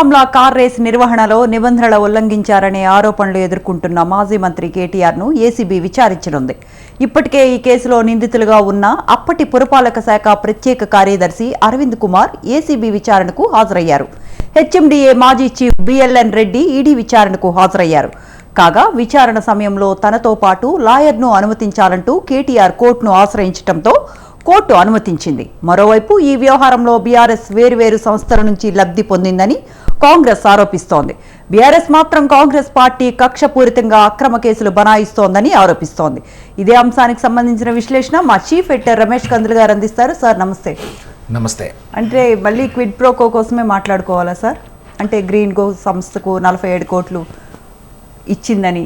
Formula car race నిర్వహణలో నిబంధనల ఉల్లంఘించారనే ఆరోపణలు ఎదుర్కొంటున్న మాజీ మంత్రి కేటీఆర్ను ఏసీబీ విచారించనుంది. ఇప్పటికే ఈ కేసులో నిందితులుగా ఉన్న అప్పటి పురపాలక శాఖ ప్రత్యేక కార్యదర్శి అరవింద్ కుమార్ ఏసీబీ విచారణకు హాజరయ్యారు. హెచ్ఎండిఏ మాజీ చీఫ్ బిఎల్ఎన్ రెడ్డి ఈడీ విచారణకు హాజరయ్యారు. కాగా విచారణ సమయంలో తనతో పాటు లాయర్ను అనుమతించాలంటూ కేటీఆర్ కోర్టును ఆశ్రయించడంతో కోర్టు అనుమతించింది. మరోవైపు ఈ వ్యవహారంలో బీఆర్ఎస్ వేర్వేరు సంస్థల నుంచి లబ్ధి పొందిందని కాంగ్రెస్ ఆరోపిస్తోంది. బీఆర్ఎస్ మాత్రం కాంగ్రెస్ పార్టీ కక్షపూరితంగా అక్రమ కేసులు బనాయిస్తోందని ఆరోపిస్తోంది. ఇదే అంశానికి సంబంధించిన విశ్లేషణ మా చీఫ్ ఎడిటర్ రమేష్ కందులు గారు అందిస్తారు. సార్ నమస్తే. నమస్తే. అంటే మళ్ళీ క్విడ్ ప్రోకో కోసమే మాట్లాడుకోవాలా సార్? అంటే గ్రీన్ గో సంస్థకు నలభై ఏడు కోట్లు ఇచ్చిందని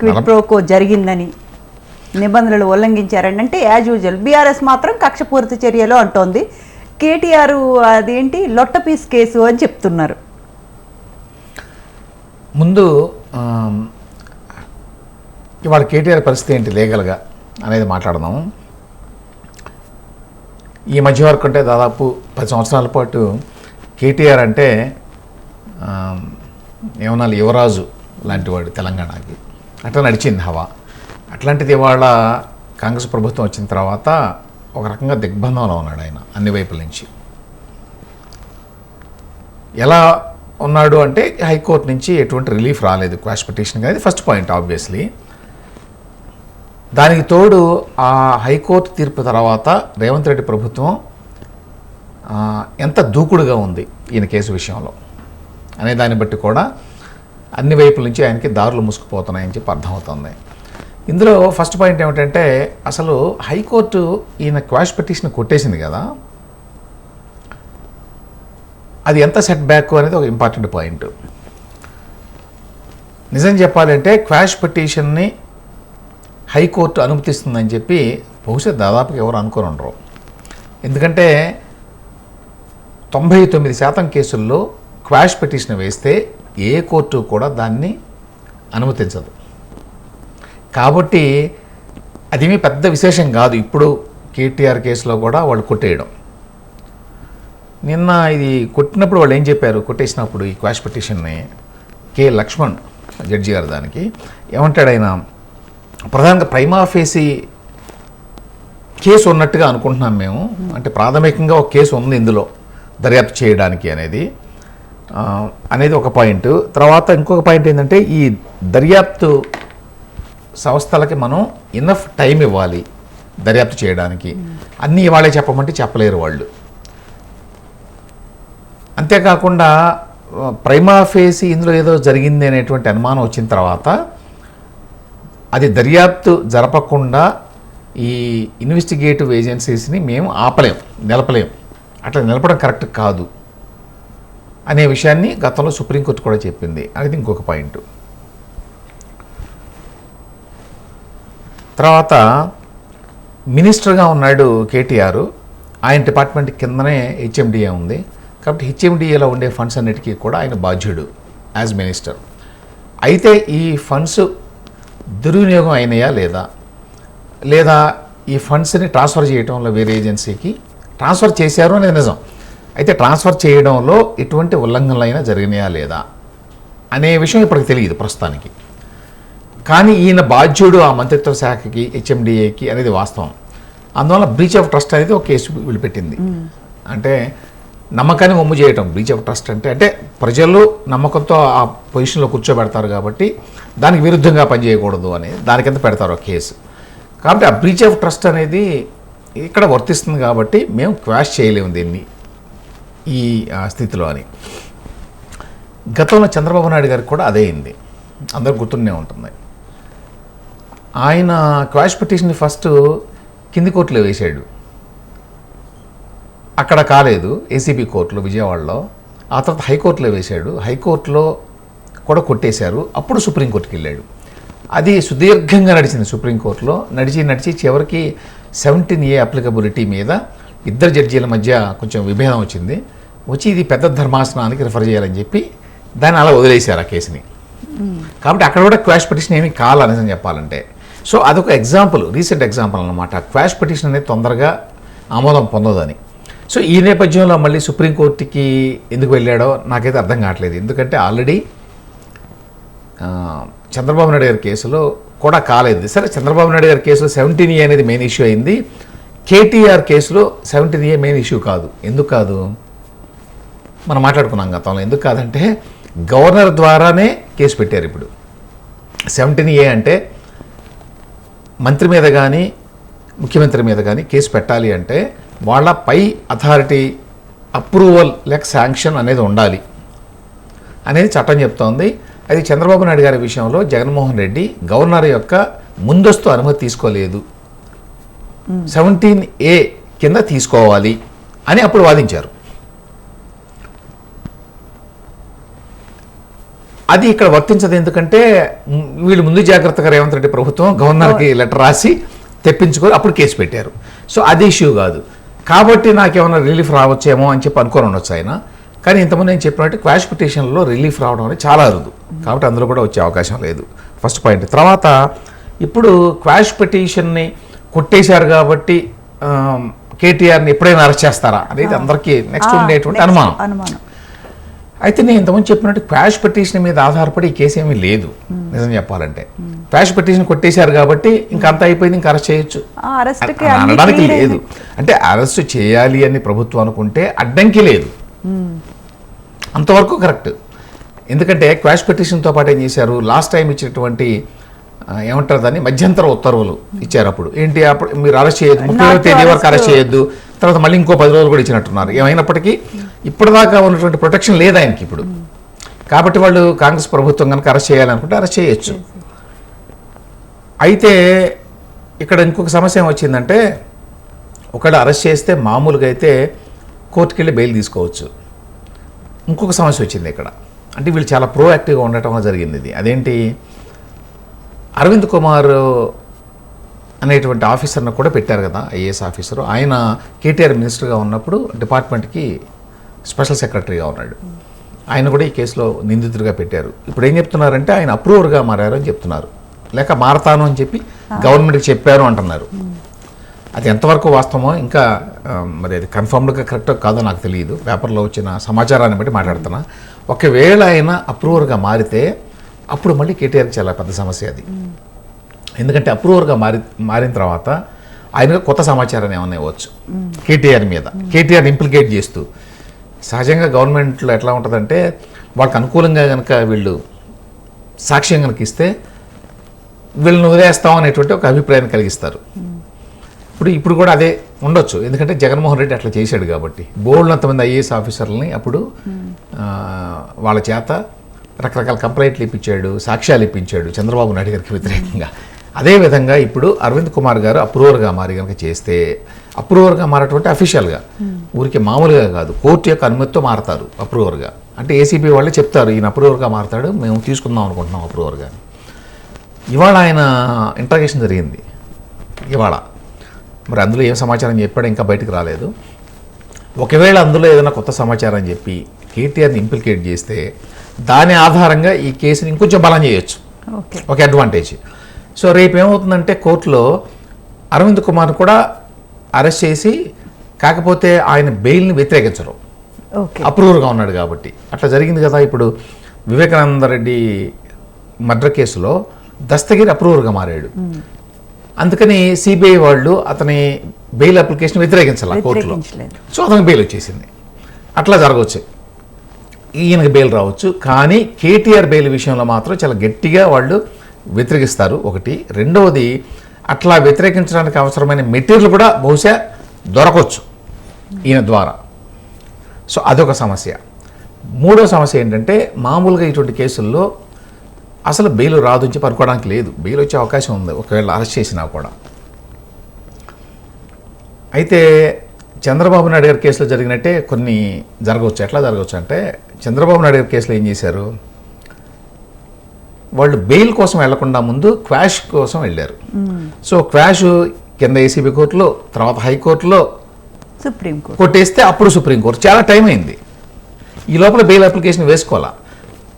క్విడ్ ప్రోకో జరిగిందని నిబంధనలు ఉల్లంఘించారని అంటే యాజ్ యూజువల్ బీఆర్ఎస్ మాత్రం కక్షపూరిత చర్యలు అంటోంది. కేటీఆర్ అదేంటి లొట్టపీస్ కేసు అని చెప్తున్నారు. ముందు ఇవాళ కేటీఆర్ పరిస్థితి ఏంటి లీగల్గా అనేది మాట్లాడదాము ఈ మధ్య వరకు అంటే దాదాపు పది సంవత్సరాల పాటు కేటీఆర్ అంటే ఏమన్నా యువరాజు యువరాజు లాంటివాడు తెలంగాణకి. అట్లా నడిచింది హవా. అట్లాంటిది ఇవాళ కాంగ్రెస్ ప్రభుత్వం వచ్చిన తర్వాత ఒక రకంగా దిగ్బంధంలో ఉన్నాడు ఆయన అన్ని వైపుల నుంచి. ఎలా ఉన్నాడు అంటే హైకోర్టు నుంచి ఎటువంటి రిలీఫ్ రాలేదు క్వాష్ పిటిషన్ అనేది ఫస్ట్ పాయింట్ ఆబ్వియస్లీ దానికి తోడు ఆ హైకోర్టు తీర్పు తర్వాత రేవంత్ రెడ్డి ప్రభుత్వం ఎంత దూకుడుగా ఉంది ఈయన కేసు విషయంలో. అనే దాన్ని బట్టి కూడా అన్ని వైపుల నుంచి ఆయనకి దారులు మూసుకుపోతున్నాయని చెప్పి అర్థమవుతుంది. ఇందులో ఫస్ట్ పాయింట్ ఏమిటంటే అసలు హైకోర్టు ఈయన క్వాష్ పిటిషన్ కొట్టేసింది కదా. అది ఎంత సెట్ బ్యాక్ అనేది ఒక ఇంపార్టెంట్ పాయింట్ నిజం చెప్పాలంటే క్వాష్ పిటిషన్ని హైకోర్టు అనుమతిస్తుందని చెప్పి బహుశా దాదాపుగా ఎవరు అనుకోని ఉండరు. ఎందుకంటే తొంభై తొమ్మిది శాతం కేసుల్లో క్వాష్ పిటిషన్ వేస్తే ఏ కోర్టు కూడా దాన్ని అనుమతించదు. కాబట్టి అదేమీ పెద్ద విశేషం కాదు. ఇప్పుడు కేటీఆర్ కేసులో కూడా వాళ్ళు కొట్టేయడం. నిన్న ఇది కొట్టినప్పుడు వాళ్ళు ఏం చెప్పారు? కొట్టేసినప్పుడు ఈ క్వాష్ పిటిషన్ని కె లక్ష్మణ్ జడ్జి గారు దానికి ఏమంటాడు ఆయన? ప్రధానంగా ప్రైమాఫేసి కేసు ఉన్నట్టుగా అనుకుంటున్నాం మేము. అంటే ప్రాథమికంగా ఒక కేసు ఉంది ఇందులో దర్యాప్తు చేయడానికి అనేది. అనేది ఒక పాయింట్. తర్వాత ఇంకొక పాయింట్ ఏంటంటే ఈ దర్యాప్తు సంస్థలకి మనం ఇనఫ్ టైం ఇవ్వాలి దర్యాప్తు చేయడానికి. అన్నీ ఇవాళే చెప్పమంటే చెప్పలేరు వాళ్ళు. అంతేకాకుండా ప్రైమా ఫేసి ఇందులో ఏదో జరిగింది అనేటువంటి అనుమానం వచ్చిన తర్వాత అది దర్యాప్తు జరపకుండా ఈ ఇన్వెస్టిగేటివ్ ఏజెన్సీస్ని మేము ఆపలేం నిలపలేం. అట్లా నిలపడం కరెక్ట్ కాదు అనే విషయాన్ని గతంలో సుప్రీంకోర్టు కూడా చెప్పింది. అనేది ఇంకొక పాయింట్. తర్వాత మినిస్టర్గా ఉన్నాడు కేటీఆర్. ఆయన డిపార్ట్మెంట్ కిందనే హెచ్ఎండిఏ ఉంది. కాబట్టి హెచ్ఎండిఏలో ఉండే ఫండ్స్ అన్నిటికీ కూడా ఆయన బాధ్యుడు యాజ్ మినిస్టర్. అయితే ఈ ఫండ్స్ దుర్వినియోగం అయినాయా లేదా? లేదా ఈ ఫండ్స్ని ట్రాన్స్ఫర్ చేయడంలో వేరే ఏజెన్సీకి ట్రాన్స్ఫర్ చేశారు అనేది నిజం. అయితే ట్రాన్స్ఫర్ చేయడంలో ఎటువంటి ఉల్లంఘనలైనా జరిగినాయా లేదా? అనే విషయం ఇప్పటికి తెలియదు ప్రస్తుతానికి. కానీ ఈయన బాధ్యుడు ఆ మంత్రిత్వ శాఖకి హెచ్ఎండిఏకి అనేది వాస్తవం. అందువల్ల బ్రీచ్ ఆఫ్ ట్రస్ట్ అనేది ఒక కేసు విడిపెట్టింది. అంటే నమ్మకాన్ని ఒమ్ము చేయటం బ్రీచ్ ఆఫ్ ట్రస్ట్ అంటే అంటే ప్రజలు నమ్మకంతో ఆ పొజిషన్లో కూర్చోబెడతారు కాబట్టి దానికి విరుద్ధంగా పనిచేయకూడదు అని దాని కింద పెడతారు ఆ కేసు. కాబట్టి ఆ బ్రీచ్ ఆఫ్ ట్రస్ట్ అనేది ఇక్కడ వర్తిస్తుంది కాబట్టి మేము క్వాష్ చేయలేము దీన్ని ఈ స్థితిలో అని. గతంలో చంద్రబాబు నాయుడు గారికి కూడా అదే అయింది. అందరు గుర్తుండే ఉంటుంది ఆయన క్వాష్ పిటిషన్ ఫస్ట్ కింది కోర్టులో వేశాడు అక్కడ కాలేదు ఏసీబీ కోర్టులో విజయవాడలో. ఆ తర్వాత హైకోర్టులో వేశాడు. హైకోర్టులో కూడా కొట్టేశారు. అప్పుడు సుప్రీంకోర్టుకి వెళ్ళాడు. అది సుదీర్ఘంగా నడిచింది సుప్రీంకోర్టులో. నడిచి నడిచి చివరికి సెవెంటీన్ ఏ అప్లికబిలిటీ మీద ఇద్దరు జడ్జీల మధ్య కొంచెం విభేదం వచ్చింది. వచ్చి ఇది పెద్ద ధర్మాసనానికి రిఫర్ చేయాలని చెప్పి దాన్ని అలా వదిలేశారు ఆ కేసుని. కాబట్టి అక్కడ కూడా క్వాష్ పిటిషన్ ఏమీ కాలనేసి చెప్పాలంటే. సో అదొక ఎగ్జాంపుల్ రీసెంట్ ఎగ్జాంపుల్ అనమాట క్వాష్ పిటిషన్ అనేది తొందరగా ఆమోదం పొందదని సో ఈ నేపథ్యంలో మళ్ళీ సుప్రీంకోర్టుకి ఎందుకు వెళ్ళాడో నాకైతే అర్థం కావట్లేదు. ఎందుకంటే ఆల్రెడీ చంద్రబాబు నాయుడు గారి కేసులో కూడా కాలేదు. సరే చంద్రబాబు నాయుడు గారి కేసులో సెవెంటీన్ ఏ అనేది మెయిన్ ఇష్యూ అయింది. కేటీఆర్ కేసులో సెవెంటీన్ ఏ మెయిన్ ఇష్యూ కాదు. ఎందుకు కాదు? మనం మాట్లాడుకున్నాం గతంలో. ఎందుకు కాదంటే గవర్నర్ ద్వారానే కేసు పెట్టారు ఇప్పుడు. సెవెంటీన్ ఏ అంటే మంత్రి మీద కానీ ముఖ్యమంత్రి మీద కానీ కేసు పెట్టాలి అంటే వాళ్ళ పై అథారిటీ అప్రూవల్ లేక శాంక్షన్ అనేది ఉండాలి అనేది చట్టం చెప్తోంది. అది చంద్రబాబు నాయుడు గారి విషయంలో జగన్మోహన్ రెడ్డి గవర్నర్ యొక్క ముందస్తు అనుమతి తీసుకోలేదు. సెవెంటీన్ ఏ కింద తీసుకోవాలి అని అప్పుడు వాదించారు. అది ఇక్కడ వర్తించదు ఎందుకంటే వీళ్ళు ముందు జాగ్రత్తగా రేవంత్ రెడ్డి ప్రభుత్వం గవర్నర్కి లెటర్ రాసి తెప్పించుకొని అప్పుడు కేసు పెట్టారు. సో అది ఇష్యూ కాదు. కాబట్టి నాకేమైనా రిలీఫ్ రావచ్చేమో అని చెప్పి అనుకొని ఉండొచ్చు ఆయన. కానీ ఇంతకుముందు నేను చెప్పినట్టు క్వాష్ పిటిషన్లో రిలీఫ్ రావడం అనేది చాలా అరుదు. కాబట్టి అందులో కూడా వచ్చే అవకాశం లేదు. ఫస్ట్ పాయింట్ తర్వాత ఇప్పుడు క్వాష్ పిటిషన్ని కొట్టేశారు కాబట్టి కేటీఆర్ని ఎప్పుడైనా అరెస్ట్ చేస్తారా అనేది అందరికీ నెక్స్ట్ ఉండేటువంటి అనుమానం. అయితే నేను ఇంతకుముందు చెప్పినట్టు క్వాష్ పిటిషన్ మీద ఆధారపడి ఈ కేసు ఏమీ లేదు. నిజం చెప్పాలంటే. క్వాష్ పిటిషన్ కొట్టేశారు కాబట్టి ఇంకా అంత అయిపోయింది ఇంకా అరెస్ట్ చేయొచ్చు. అనడానికి లేదు. అంటే అరెస్ట్ చేయాలి అని ప్రభుత్వం అనుకుంటే అడ్డంకి లేదు. అంతవరకు కరెక్ట్ ఎందుకంటే క్వాష్ పిటిషన్తో పాటు ఏం చేశారు? లాస్ట్ టైం ఇచ్చినటువంటి ఏమంటారు దాన్ని? మధ్యంతర ఉత్తర్వులు ఇచ్చారు అప్పుడు. ఏంటి అప్పుడు మీరు అరెస్ట్ చేయొద్దు ముప్పై తేదీ వరకు అరెస్ట్. చేయొద్దు తర్వాత మళ్ళీ ఇంకో పది రోజులు కూడా ఇచ్చినట్టున్నారు. ఏమైనప్పటికీ ఇప్పటిదాకా ఉన్నటువంటి ప్రొటెక్షన్ లేదు ఆయనకి ఇప్పుడు. కాబట్టి వాళ్ళు కాంగ్రెస్ ప్రభుత్వం కనుక అరెస్ట్ చేయాలనుకుంటే అరెస్ట్ చేయొచ్చు. అయితే ఇక్కడ ఇంకొక సమస్య ఏమొచ్చిందంటే ఒకడు అరెస్ట్ చేస్తే మామూలుగా అయితే కోర్టుకి వెళ్ళి బెయిల్ తీసుకోవచ్చు. ఇంకొక సమస్య వచ్చింది ఇక్కడ. అంటే వీళ్ళు చాలా ప్రోయాక్టివ్గా ఉండటం జరిగింది ఇది. అదేంటి? అరవింద్ కుమార్ అనేటువంటి ఆఫీసర్ను కూడా పెట్టారు కదా ఐఏఎస్ ఆఫీసరు. ఆయన కేటీఆర్ మినిస్టర్గా ఉన్నప్పుడు డిపార్ట్మెంట్కి స్పెషల్ సెక్రటరీగా ఉన్నాడు. ఆయన కూడా ఈ కేసులో నిందితుడిగా పెట్టారు. ఇప్పుడు ఏం చెప్తున్నారంటే ఆయన అప్రూవర్గా మారారని చెప్తున్నారు. లేక మారతాను అని చెప్పి గవర్నమెంట్కి చెప్పారు అంటున్నారు. అది ఎంతవరకు వాస్తవమో ఇంకా మరి అది కన్ఫర్మ్డ్గా కరెక్టో కాదో నాకు తెలియదు. పేపర్లో వచ్చిన సమాచారాన్ని బట్టి మాట్లాడుతున్నా. ఒకవేళ ఆయన అప్రూవర్గా మారితే అప్పుడు మళ్ళీ కేటీఆర్కి చాలా పెద్ద సమస్య అది. ఎందుకంటే అప్రూవర్గా మారి మారిన తర్వాత ఆయనకు కొత్త సమాచారాన్ని ఏమన్నా ఇవ్వచ్చు. కేటీఆర్ మీద. కేటీఆర్ ఇంప్లికేట్ చేస్తూ. సహజంగా గవర్నమెంట్లో ఎట్లా ఉంటుందంటే వాళ్ళకి అనుకూలంగా కనుక వీళ్ళు సాక్ష్యం కనుక ఇస్తే వీళ్ళని వదిలేస్తాం అనేటువంటి ఒక అభిప్రాయాన్ని కలిగిస్తారు. ఇప్పుడు ఇప్పుడు కూడా అదే ఉండొచ్చు. ఎందుకంటే జగన్మోహన్ రెడ్డి అట్లా చేశాడు కాబట్టి. బోల్డ్నంతమంది ఐఏఎస్ ఆఫీసర్లని అప్పుడు వాళ్ళ చేత రకరకాల కంప్లైంట్లు ఇప్పించాడు సాక్ష్యాలు ఇప్పించాడు చంద్రబాబు నాయుడు గారికి వ్యతిరేకంగా. అదేవిధంగా ఇప్పుడు అరవింద్ కుమార్ గారు అప్రూవర్గా మారి కనుక చేస్తే అప్రూవర్గా మారటువంటి అఫీషియల్గా. ఊరికి మామూలుగా కాదు. కోర్టు యొక్క అనుమతితో మారతారు అప్రూవర్గా. అంటే ఏసీబీ వాళ్ళే చెప్తారు ఈయన అప్రూవర్గా మారతాడు మేము తీసుకుందాం అనుకుంటున్నాం అప్రూవర్గా ఇవాళ ఆయన ఇంట్రాగేషన్ జరిగింది. ఇవాళ. మరి అందులో ఏం సమాచారం చెప్పాడో ఇంకా బయటకు రాలేదు. ఒకవేళ అందులో ఏదైనా కొత్త సమాచారం చెప్పి కేటీఆర్ని ఇంప్లికేట్ చేస్తే దాని ఆధారంగా ఈ కేసుని ఇంకొంచెం బలం చేయొచ్చు. ఒక అడ్వాంటేజ్ సో రేపు ఏమవుతుందంటే కోర్టులో అరవింద్ కుమార్ కూడా అరెస్ట్ చేసి కాకపోతే ఆయన బెయిల్ని వ్యతిరేకించరు. ఓకే. అప్రూవర్గా ఉన్నాడు కాబట్టి. అట్లా జరిగింది కదా ఇప్పుడు వివేకానంద రెడ్డి మర్డర్ కేసులో. దస్తగిరి అప్రూవర్గా మారాడు. అందుకని సిబిఐ వాళ్ళు అతని బెయిల్ అప్లికేషన్ వ్యతిరేకించాలి కోర్టులో. సో అతనికి బెయిల్ వచ్చేసింది. అట్లా జరగవచ్చు. ఈయనకి బెయిల్ రావచ్చు. కానీ కేటీఆర్ బెయిల్ విషయంలో మాత్రం చాలా గట్టిగా వాళ్ళు వ్యతిరేకిస్తారు. ఒకటి. రెండవది అట్లా వ్యతిరేకించడానికి అవసరమైన మెటీరియల్ కూడా బహుశా దొరకవచ్చు ఈయన ద్వారా. సో అదొక సమస్య. మూడో సమస్య ఏంటంటే మామూలుగా ఇటువంటి కేసుల్లో అసలు బెయిల్ రాదు అని చెప్పి అనుకోవడానికి లేదు. బెయిల్ వచ్చే అవకాశం ఉంది. ఒకవేళ అరెస్ట్ చేసినా కూడా. అయితే చంద్రబాబు నాయుడు గారి కేసులో జరిగినట్టే కొన్ని జరగవచ్చు. ఎట్లా జరగవచ్చు అంటే చంద్రబాబు నాయుడు గారి కేసులో ఏం చేశారు? వాళ్ళు బెయిల్ కోసం వెళ్ళకుండా ముందు క్వాష్ కోసం వెళ్ళారు. సో క్వాష్ కింద ఏసీబీ కోర్టులో తర్వాత హైకోర్టులో సుప్రీంకోర్టు కొట్టేస్తే అప్పుడు సుప్రీంకోర్టు చాలా టైం అయింది. ఈ లోపల బెయిల్ అప్లికేషన్ వేసుకోవాలా?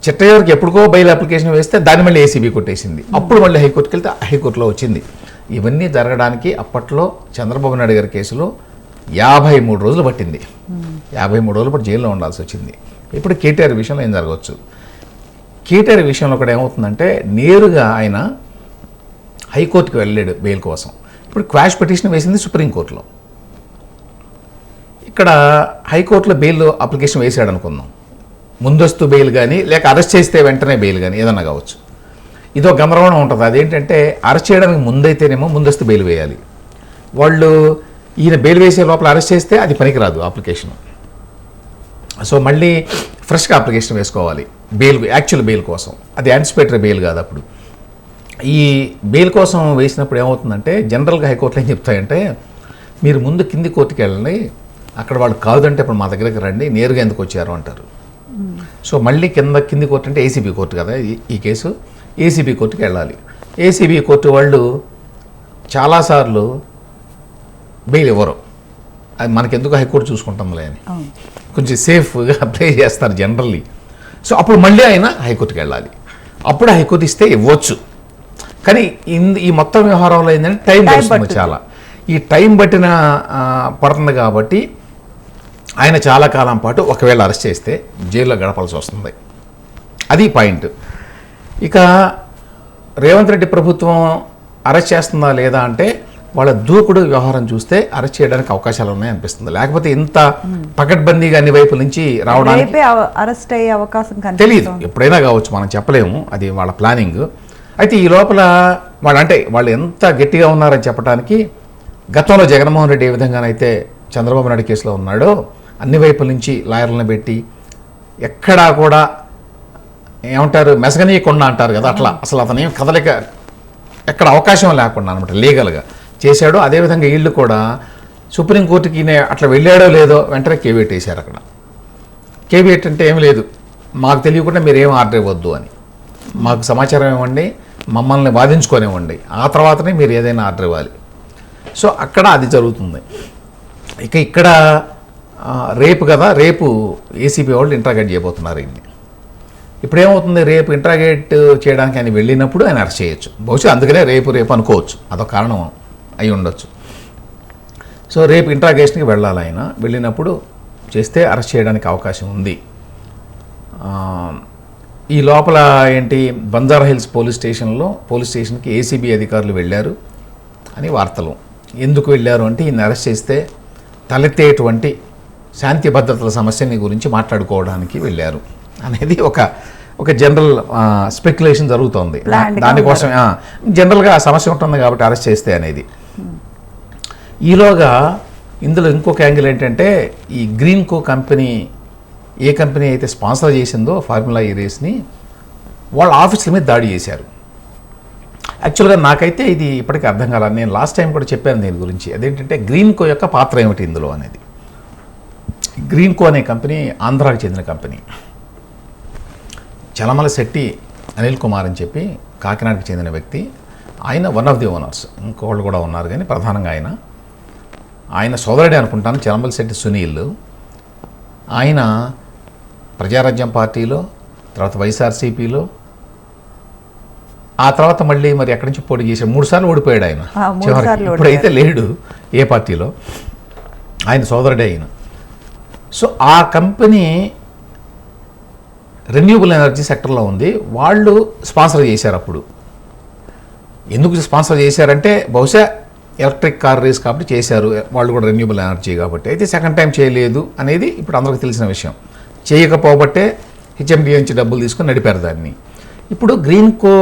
చిట్టయ్యవరికి ఎప్పుడుకో బెయిల్ అప్లికేషన్ వేస్తే దాన్ని మళ్ళీ ఏసీబీ కొట్టేసింది. అప్పుడు మళ్ళీ హైకోర్టుకి వెళ్తే హైకోర్టులో వచ్చింది. ఇవన్నీ జరగడానికి అప్పట్లో చంద్రబాబు నాయుడు గారి కేసులో యాభై మూడు రోజులు పట్టింది. యాభై మూడు రోజులు పాటు జైల్లో ఉండాల్సి వచ్చింది. ఇప్పుడు కేటీఆర్ విషయంలో ఏం జరగవచ్చు? కేటీఆర్ విషయంలో కూడా ఏమవుతుందంటే నేరుగా ఆయన హైకోర్టుకి వెళ్ళాడు బెయిల్ కోసం. ఇప్పుడు క్వాష్ పిటిషన్ వేసింది సుప్రీంకోర్టులో. ఇక్కడ హైకోర్టులో బెయిల్ అప్లికేషన్ వేసాడు అనుకుందాం. ముందస్తు బెయిల్ కానీ లేక అరెస్ట్ చేస్తే వెంటనే బెయిల్ కానీ ఏదన్నా కావచ్చు. ఇదో గమరవణం ఉంటుంది. అదేంటంటే అరెస్ట్ చేయడానికి ముందైతేనేమో ముందస్తు బెయిల్ వేయాలి. వాళ్ళు ఈయన బెయిల్ వేసే లోపల అరెస్ట్ చేస్తే అది పనికిరాదు అప్లికేషన్. సో మళ్ళీ ఫ్రెష్గా అప్లికేషన్ వేసుకోవాలి. బెయిల్ యాక్చువల్ బెయిల్ కోసం. అది యాంటిసిపేటరీ బెయిల్ కాదు అప్పుడు. ఈ బెయిల్ కోసం వేసినప్పుడు ఏమవుతుందంటే జనరల్గా హైకోర్టులో ఏం చెప్తాయంటే మీరు ముందు కింది కోర్టుకి వెళ్ళండి అక్కడ వాళ్ళు కాదంటే ఇప్పుడు మా దగ్గరికి రండి. నేరుగా ఎందుకు వచ్చారు అంటారు. సో మళ్ళీ కింద కింది కోర్టు అంటే ఏసీబీ కోర్టు కదా ఈ- కేసు. ఏసీబీ కోర్టుకి వెళ్ళాలి. ఏసీబీ కోర్టు వాళ్ళు చాలాసార్లు బెయిల్ ఇవ్వరు. అది మనకెందుకు హైకోర్టు చూసుకుంటుందిలే అని. కొంచెం సేఫ్గా అప్లై చేస్తారు జనరల్లీ సో అప్పుడు మళ్ళీ ఆయన హైకోర్టుకి వెళ్ళాలి. అప్పుడు హైకోర్టు ఇస్తే ఇవ్వచ్చు. కానీ ఈ మొత్తం వ్యవహారంలో ఏంటంటే టైం పడుతుంది. చాలా. ఈ టైం పట్టిన పడుతుంది కాబట్టి ఆయన చాలా కాలం పాటు ఒకవేళ అరెస్ట్ చేస్తే జైల్లో గడపాల్సి వస్తుంది. అది పాయింట్. ఇక రేవంత్ రెడ్డి ప్రభుత్వం అరెస్ట్ చేస్తుందా లేదా అంటే వాళ్ళ దూకుడు వ్యవహారం చూస్తే అరెస్ట్ చేయడానికి అవకాశాలు ఉన్నాయి అనిపిస్తుంది. లేకపోతే ఇంత పకడ్బందీగా అన్ని వైపుల నుంచి రావడానికి అరెస్ట్ అయ్యే అవకాశం తెలియదు ఎప్పుడైనా కావచ్చు మనం చెప్పలేము. అది వాళ్ళ ప్లానింగ్. అయితే ఈ లోపల వాళ్ళు అంటే వాళ్ళు ఎంత గట్టిగా ఉన్నారని చెప్పడానికి గతంలో జగన్మోహన్ రెడ్డి ఏ విధంగానైతే చంద్రబాబు నాయుడు కేసులో ఉన్నాడో అన్ని వైపుల నుంచి లాయర్లను పెట్టి ఎక్కడా కూడా ఏమంటారు మెసగనీయకుండా అంటారు కదా అట్లా. అసలు అతను ఏం కదలిక ఎక్కడ అవకాశం లేకుండా అనమాట లీగల్గా చేశాడు. అదేవిధంగా వీళ్ళు కూడా సుప్రీంకోర్టుకి అట్లా వెళ్ళాడో లేదో వెంటనే కేవేట్ వేశారు అక్కడ. కేవీఎట్ అంటే ఏం లేదు. మాకు తెలియకుండా మీరు ఏం ఆర్డర్ ఇవ్వద్దు అని. మాకు సమాచారం ఇవ్వండి మమ్మల్ని వాదించుకొనివ్వండి. ఆ తర్వాతనే మీరు ఏదైనా ఆర్డర్ ఇవ్వాలి. సో అక్కడ అది జరుగుతుంది. ఇక ఇక్కడ రేపు కదా రేపు ఏసీబీ వాళ్ళు ఇంట్రాగేట్ చేయబోతున్నారు ఈయన్ని. ఇప్పుడేమవుతుంది రేపు ఇంట్రాగేట్ చేయడానికి ఆయన వెళ్ళినప్పుడు ఆయన అరెస్ట్ చేయొచ్చు. బహుశా అందుకనే రేపు రేపు అనుకోవచ్చు. అదొక కారణం అయి ఉండొచ్చు. సో రేపు ఇంట్రాగేషన్కి వెళ్ళాలి ఆయన. వెళ్ళినప్పుడు చేస్తే అరెస్ట్ చేయడానికి అవకాశం ఉంది. ఈ లోపల ఏంటి బంజారా హిల్స్ పోలీస్ స్టేషన్లో పోలీస్ స్టేషన్కి ఏసీబీ అధికారులు వెళ్ళారు అని వార్తలు. ఎందుకు వెళ్ళారు అంటే ఈయన అరెస్ట్ చేస్తే తలెత్తేటువంటి శాంతి భద్రతల సమస్యని గురించి మాట్లాడుకోవడానికి వెళ్ళారు. అనేది ఒక ఒక జనరల్ స్పెక్యులేషన్ జరుగుతోంది. దానికోసం జనరల్గా ఆ సమస్య ఉంటుంది కాబట్టి అరెస్ట్ చేస్తే అనేది. ఈలోగా ఇందులో ఇంకొక యాంగిల్ ఏంటంటే ఈ గ్రీన్ కో కంపెనీ ఏ కంపెనీ అయితే స్పాన్సర్ చేసిందో ఫార్ములా ఈ రేస్ని వాళ్ళ ఆఫీసుల మీద దాడి చేశారు. యాక్చువల్గా నాకైతే ఇది ఇప్పటికీ అర్థం కాల నేను లాస్ట్ టైం కూడా చెప్పాను దీని గురించి. అదేంటంటే గ్రీన్ కో యొక్క పాత్ర ఏమిటి ఇందులో అనేది. గ్రీన్ కో అనే కంపెనీ ఆంధ్రాకి చెందిన కంపెనీ. చలమల శెట్టి అనిల్ కుమార్ అని చెప్పి కాకినాడకి చెందిన వ్యక్తి. ఆయన వన్ ఆఫ్ ది ఓనర్స్ ఇంకోళ్ళు కూడా ఉన్నారు కానీ ప్రధానంగా ఆయన. ఆయన సోదరుడే అనుకుంటాను చలమల శెట్టి సునీల్. ఆయన ప్రజారాజ్యం పార్టీలో తర్వాత వైఎస్ఆర్సీపీలో. ఆ తర్వాత మళ్ళీ మరి ఎక్కడి నుంచి పోటీ చేశాడు? మూడు సార్లు ఓడిపోయాడు ఆయన. చివరికి. ఇప్పుడైతే లేడు ఏ పార్టీలో. ఆయన సోదరుడే ఆయన. సో ఆ కంపెనీ రెన్యూబుల్ ఎనర్జీ సెక్టర్లో ఉంది. వాళ్ళు స్పాన్సర్ చేశారు అప్పుడు. ఎందుకు స్పాన్సర్ చేశారంటే బహుశా ఎలక్ట్రిక్ కార్ రేస్ కాబట్టి చేశారు. వాళ్ళు కూడా రెన్యూబుల్ ఎనర్జీ కాబట్టి. అయితే సెకండ్ టైం చేయలేదు అనేది ఇప్పుడు అందరికీ తెలిసిన విషయం. చేయకపోబట్టే హెచ్ఎండిఏ నుంచి డబ్బులు తీసుకొని నడిపారు దాన్ని. ఇప్పుడు గ్రీన్ కో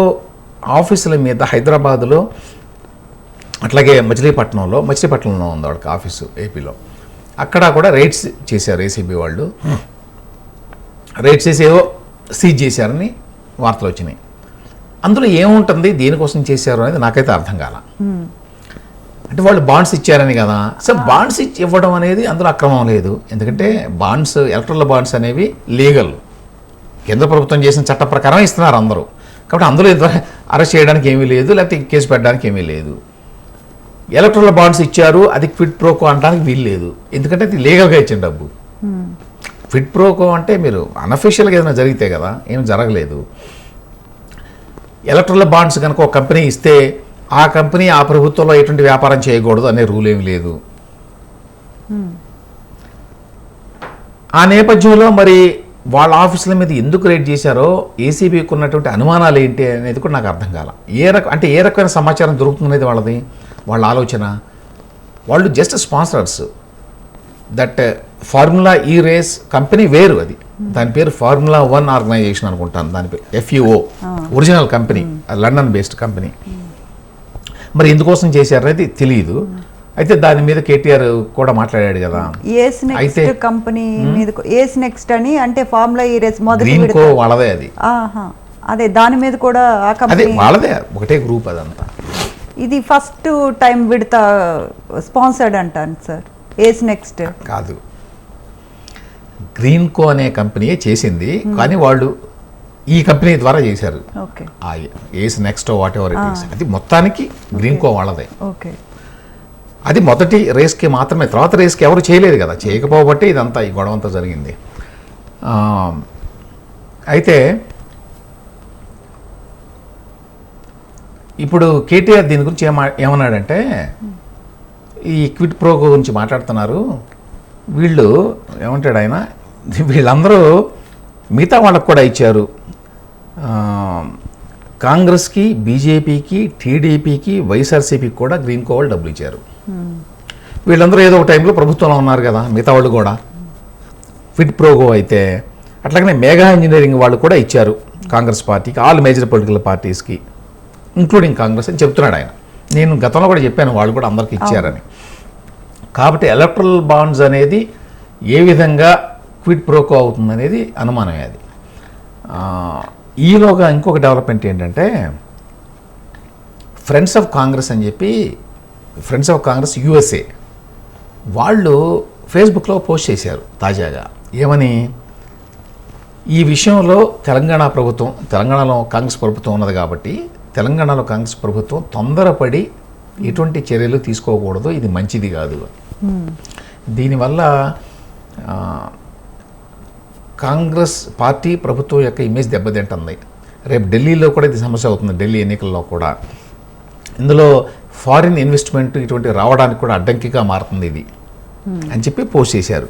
ఆఫీసుల మీద హైదరాబాద్లో అట్లాగే మచిలీపట్నంలో మచిలీపట్నంలో ఉంది వాళ్ళకి ఆఫీసు ఏపీలో అక్కడ కూడా రైట్స్ చేశారు ఏసీబీ వాళ్ళు. రైట్స్ చేసి ఏవో సీజ్ చేశారని వార్తలు వచ్చినాయి. అందులో ఏముంటుంది దేనికోసం చేశారు అనేది నాకైతే అర్థం కాల. అంటే వాళ్ళు బాండ్స్ ఇచ్చారని కదా. సో బాండ్స్ ఇచ్చి ఇవ్వడం అనేది అందులో అక్రమం లేదు. ఎందుకంటే బాండ్స్ ఎలక్ట్రల్ బాండ్స్ అనేవి లీగల్. కేంద్ర ప్రభుత్వం చేసిన చట్ట ప్రకారం ఇస్తున్నారు అందరూ. కాబట్టి అందులో ఇంత- అరెస్ట్ చేయడానికి ఏమీ లేదు లేకపోతే కేసు పెట్టడానికి ఏమీ లేదు. ఎలక్ట్రల్ బాండ్స్ ఇచ్చారు అది క్విట్ ప్రోకో అనడానికి వీలు లేదు ఎందుకంటే అది లీగల్గా ఇచ్చిన డబ్బు. క్విట్ ప్రోకో అంటే మీరు అనఫిషియల్గా ఏదైనా జరిగితే కదా ఏం జరగలేదు. ఎలక్ట్రల్ బాండ్స్ కనుక ఒక కంపెనీ ఇస్తే ఆ కంపెనీ ఆ ప్రభుత్వంలో ఎటువంటి వ్యాపారం చేయకూడదు అనే రూల్ ఏమి లేదు. ఆ నేపథ్యంలో మరి వాళ్ళ ఆఫీసుల మీద ఎందుకు రైడ్ చేశారో ఏసీబీకి ఉన్నటువంటి అనుమానాలు ఏంటి అనేది కూడా నాకు అర్థం కాల. ఏ రకం అంటే ఏ రకమైన సమాచారం దొరుకుతున్నది వాళ్ళది? వాళ్ళ ఆలోచన. వాళ్ళు just sponsors that Formula E race company వేరు అది. దాని పేరు ఫార్ములా వన్ ఆర్గనైజేషన్ అనుకుంటాను. దాని పేరు FEO original company London based company మరి ఎందుకోసం చేశారనేది తెలియదు అయితే దాని మీద కేటీఆర్ కూడా మాట్లాడాడు కదా. అయితే- కంపెనీ మీద ఏస్ నెక్స్ట్ అని అంటే ఫార్ములా ఈ రేస్ మొదటి వాళ్ళదే అది. అదే దాని మీద కూడా అదే వాళ్ళదే ఒకటే గ్రూప్ అదంతా. ఇది ఫస్ట్ టైం విడత స్పాన్సర్డ్ అంటాను సార్ ఏస్ నెక్స్ట్ కాదు. గ్రీన్ కో అనే కంపెనీయే చేసింది కానీ వాళ్ళు ఈ కంపెనీ ద్వారా చేశారు. Ace Next whatever it is అది మొత్తానికి గ్రీన్ కో వాళ్ళదే. ఓకే అది మొదటి రేస్కి మాత్రమే తర్వాత రేస్కి ఎవరు చేయలేదు కదా. చేయకపోబట్టే ఇదంతా ఈ గొడవ అంతా జరిగింది అయితే ఇప్పుడు కేటీఆర్ దీని గురించి ఏమా ఏమన్నాడంటే ఈ క్విట్ ప్రో గురించి మాట్లాడుతున్నారు. వీళ్ళు ఏమంటాడు ఆయన? వీళ్ళందరూ మిగతా వాళ్ళకు కూడా ఇచ్చారు. కాంగ్రెస్కి బీజేపీకి టీడీపీకి వైఎస్ఆర్సీపీకి కూడా గ్రీన్ కో వాళ్ళు డబ్బులు ఇచ్చారు. వీళ్ళందరూ ఏదో ఒక టైంలో ప్రభుత్వంలో ఉన్నారు కదా మిగతా వాళ్ళు కూడా. ఫిట్ ప్రోగో అయితే అట్లాగనే మేఘా ఇంజనీరింగ్ వాళ్ళు కూడా ఇచ్చారు కాంగ్రెస్ పార్టీకి ఆల్ మేజర్ పొలిటికల్ పార్టీస్కి. ఇంక్లూడింగ్ కాంగ్రెస్ అని చెప్తున్నాడు ఆయన. నేను గతంలో కూడా చెప్పాను వాళ్ళు కూడా అందరికి ఇచ్చారని. కాబట్టి ఎలక్ట్రల్ బాండ్స్ అనేది ఏ విధంగా క్విట్ ప్రోకో అవుతుంది అనేది అనుమానమే అది. ఈలోగా ఇంకొక డెవలప్మెంట్ ఏంటంటే ఫ్రెండ్స్ ఆఫ్ కాంగ్రెస్ అని చెప్పి ఫ్రెండ్స్ ఆఫ్ కాంగ్రెస్ యూఎస్ఏ వాళ్ళు ఫేస్బుక్లో పోస్ట్ చేశారు తాజాగా. ఏమని? ఈ విషయంలో తెలంగాణ ప్రభుత్వం తెలంగాణలో కాంగ్రెస్ ప్రభుత్వం ఉన్నది కాబట్టి తెలంగాణలో కాంగ్రెస్ ప్రభుత్వం తొందరపడి ఎటువంటి చర్యలు తీసుకోకూడదు ఇది మంచిది కాదు దీనివల్ల ఆ, కాంగ్రెస్ పార్టీ ప్రభుత్వం యొక్క ఇమేజ్ దెబ్బతింటుంది. రేపు ఢిల్లీలో కూడా ఇది సమస్య అవుతుంది ఢిల్లీ ఎన్నికల్లో కూడా. ఇందులో ఫారిన్ ఇన్వెస్ట్మెంట్ ఇటువంటి రావడానికి కూడా అడ్డంకిగా మారుతుంది ఇది. అని చెప్పి పోస్ట్ చేశారు.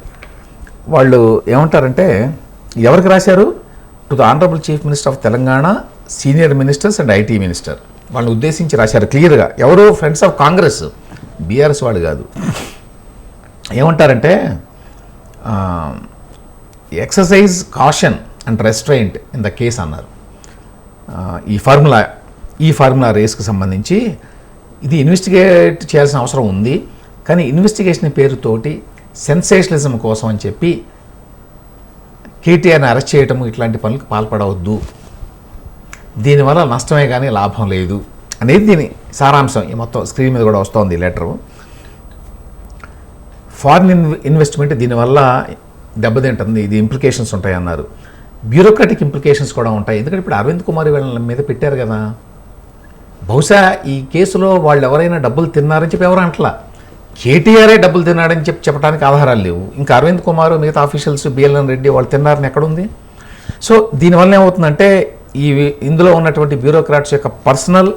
వాళ్ళు ఏమంటారంటే ఎవరికి రాశారు? To the honourable chief minister of Telangana senior ministers and IT minister. వాళ్ళని ఉద్దేశించి రాశారు. క్లియర్గా. ఎవరో ఫ్రెండ్స్ ఆఫ్ కాంగ్రెస్. బీఆర్ఎస్ వాళ్ళు కాదు. ఏమంటారంటే exercise caution and restraint in the case అన్నారు. ఈ ఫార్ములా ఈ ఫార్ములా రేస్కి సంబంధించి ఇది ఇన్వెస్టిగేట్ చేయాల్సిన అవసరం ఉంది. కానీ ఇన్వెస్టిగేషన్ పేరుతోటి సెన్సేషనలిజం కోసం అని చెప్పి కేటీఆర్ని అరెస్ట్ చేయటం ఇట్లాంటి పనులకు పాల్పడవద్దు. దీనివల్ల నష్టమే కానీ లాభం లేదు అనేది దీని సారాంశం. ఈ మొత్తం స్క్రీన్ మీద కూడా వస్తుంది ఈ లెటరు ఫారిన్ ఇన్వెస్ట్మెంట్ దీనివల్ల దెబ్బతింటుంది. ఇది ఇంప్లికేషన్స్ ఉంటాయన్నారు. బ్యూరోక్రాటిక్ ఇంప్లికేషన్స్ కూడా ఉంటాయి. ఎందుకంటే ఇప్పుడు అరవింద్ కుమార్ వీళ్ళ మీద పెట్టారు కదా. బహుశా ఈ కేసులో వాళ్ళు ఎవరైనా డబ్బులు తిన్నారని చెప్పి ఎవరు అంటలా? కేటీఆరే డబ్బులు తిన్నాడని చెప్పి చెప్పడానికి ఆధారాలు లేవు. ఇంకా అరవింద్ కుమార్ మిగతా ఆఫీషియల్స్ బిఎల్ఎన్ రెడ్డి వాళ్ళు తిన్నారని ఎక్కడుంది? సో దీనివల్ల ఏమవుతుందంటే ఈ ఇందులో ఉన్నటువంటి బ్యూరోక్రాట్స్ యొక్క పర్సనల్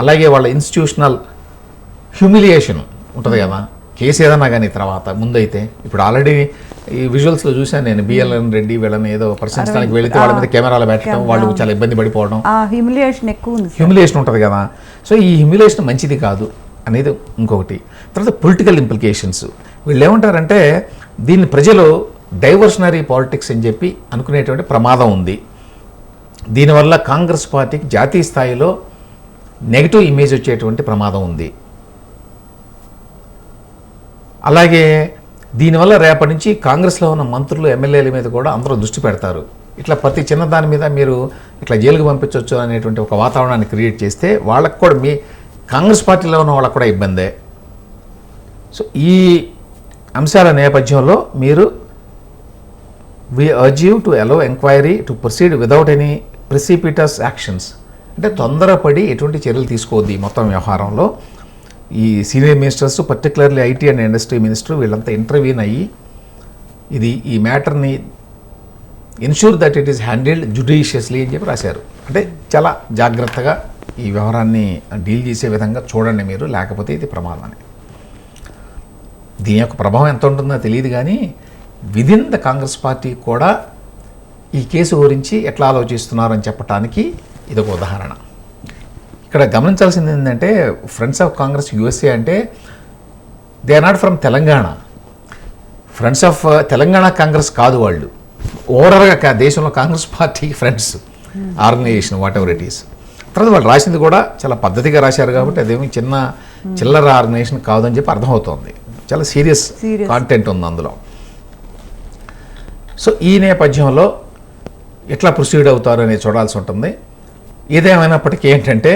అలాగే వాళ్ళ ఇన్స్టిట్యూషనల్ హ్యూమిలియేషన్ ఉంటుంది కదా. కేసు ఏదన్నా కానీ తర్వాత ముందైతే ఇప్పుడు ఆల్రెడీ ఈ విజువల్స్లో చూశాను నేను బిఎల్ఎన్ రెడ్డి వీళ్ళని ఏదో ప్రశ్నించడానికి వెళితే వాళ్ళ మీద కెమెరాలు పెట్టడం వాళ్ళు చాలా ఇబ్బంది పడిపోవడం. హ్యూమిలియేషన్ ఎక్కువ ఉంది సార్. హ్యూమిలేషన్ ఉంటుంది కదా. సో ఈ హ్యూమిలేషన్ మంచిది కాదు అనేది ఇంకొకటి. తర్వాత పొలిటికల్ ఇంప్లికేషన్స్. వీళ్ళు ఏమంటారంటే దీన్ని ప్రజలు డైవర్షనరీ పాలిటిక్స్ అని చెప్పి అనుకునేటువంటి ప్రమాదం ఉంది. దీనివల్ల కాంగ్రెస్ పార్టీకి జాతీయ స్థాయిలో నెగిటివ్ ఇమేజ్ వచ్చేటువంటి ప్రమాదం ఉంది. అలాగే దీనివల్ల రేపటి నుంచి కాంగ్రెస్లో ఉన్న మంత్రులు ఎమ్మెల్యేల మీద కూడా అందరూ దృష్టి పెడతారు. ఇట్లా ప్రతి చిన్న దాని మీద మీరు ఇట్లా జైలుకు పంపించవచ్చు అనేటువంటి ఒక వాతావరణాన్ని క్రియేట్ చేస్తే వాళ్ళకు కూడా మీ కాంగ్రెస్ పార్టీలో ఉన్న వాళ్ళకు కూడా ఇబ్బందే. సో ఈ అంశాల నేపథ్యంలో మీరు we urge to allow enquiry to proceed without any precipitous actions అంటే తొందరపడి ఎటువంటి చర్యలు తీసుకోవద్దు ఈ మొత్తం వ్యవహారంలో. ఈ senior ministers particularly IT and industry minister వీళ్ళంతా ఇంటర్వ్యూన్ అయ్యి ఇది ఈ మ్యాటర్ని ensure that it is handled judiciously అని చెప్పి రాశారు. అంటే చాలా జాగ్రత్తగా ఈ వ్యవహారాన్ని డీల్ చేసే విధంగా చూడండి మీరు లేకపోతే ఇది ప్రమాదం అని దీని యొక్క ప్రభావం ఎంత ఉంటుందో తెలియదు కానీ విదిన్ ద కాంగ్రెస్ పార్టీ కూడా ఈ కేసు గురించి ఎట్లా ఆలోచిస్తున్నారని చెప్పడానికి ఇది ఒక ఉదాహరణ. ఇక్కడ గమనించాల్సింది ఏంటంటే ఫ్రెండ్స్ ఆఫ్ కాంగ్రెస్ యుఎస్ఏ అంటే they are not from Telangana. Friends of Telangana Congress కాదు వాళ్ళు. ఓవరాల్గా దేశంలో Congress party friends organisation whatever it is తర్వాత వాళ్ళు రాసింది కూడా చాలా పద్ధతిగా రాశారు కాబట్టి అదేమి చిన్న చిల్లర ఆర్గనైజేషన్ కాదని చెప్పి అర్థమవుతోంది. చాలా సీరియస్. కాంటెంట్ ఉంది అందులో. సో ఈ నేపథ్యంలో ఎట్లా ప్రొసీడ్ అవుతారు అనేది చూడాల్సి ఉంటుంది. ఏదేమైనప్పటికీ ఏంటంటే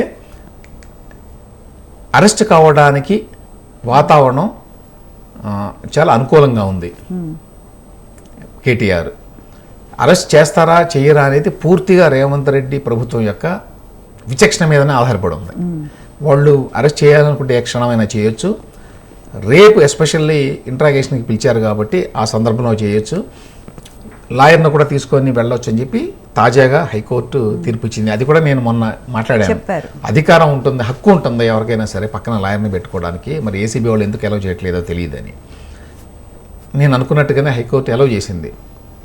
అరెస్ట్ కావడానికి వాతావరణం చాలా అనుకూలంగా ఉంది. కేటీఆర్. అరెస్ట్ చేస్తారా చేయరా అనేది పూర్తిగా రేవంత్ రెడ్డి ప్రభుత్వం యొక్క విచక్షణ మీదనే ఆధారపడి ఉంది. వాళ్ళు అరెస్ట్ చేయాలనుకుంటే ఏ క్షణమైనా చేయొచ్చు. రేపు ఎస్పెషల్లీ ఇంట్రాగేషన్కి పిలిచారు కాబట్టి ఆ సందర్భంలో చేయొచ్చు. లాయర్ను కూడా తీసుకొని వెళ్ళొచ్చు అని చెప్పి తాజాగా హైకోర్టు తీర్పు ఇచ్చింది అది కూడా నేను మొన్న మాట్లాడాను. అధికారం ఉంటుంది హక్కు ఉంటుంది ఎవరికైనా సరే పక్కన లాయర్ని పెట్టుకోవడానికి? మరి ఏసీబీ వాళ్ళు ఎందుకు ఎలవ్ చేయట్లేదో తెలియదని. నేను అనుకున్నట్టుగానే హైకోర్టు ఎలవ్ చేసింది.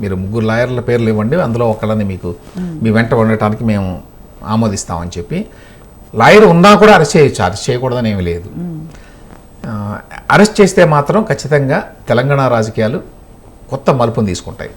మీరు ముగ్గురు లాయర్ల పేర్లు ఇవ్వండి అందులో ఒకళ్ళని మీకు మీ వెంట ఉండటానికి మేము ఆమోదిస్తామని చెప్పి లాయర్ ఉన్నా కూడా అరెస్ట్ చేయొచ్చు. అరెస్ట్ చేయకూడదని ఏమీ లేదు. అరెస్ట్ చేస్తే మాత్రం ఖచ్చితంగా తెలంగాణ రాజకీయాలు కొత్త మలుపును తీసుకుంటాయి.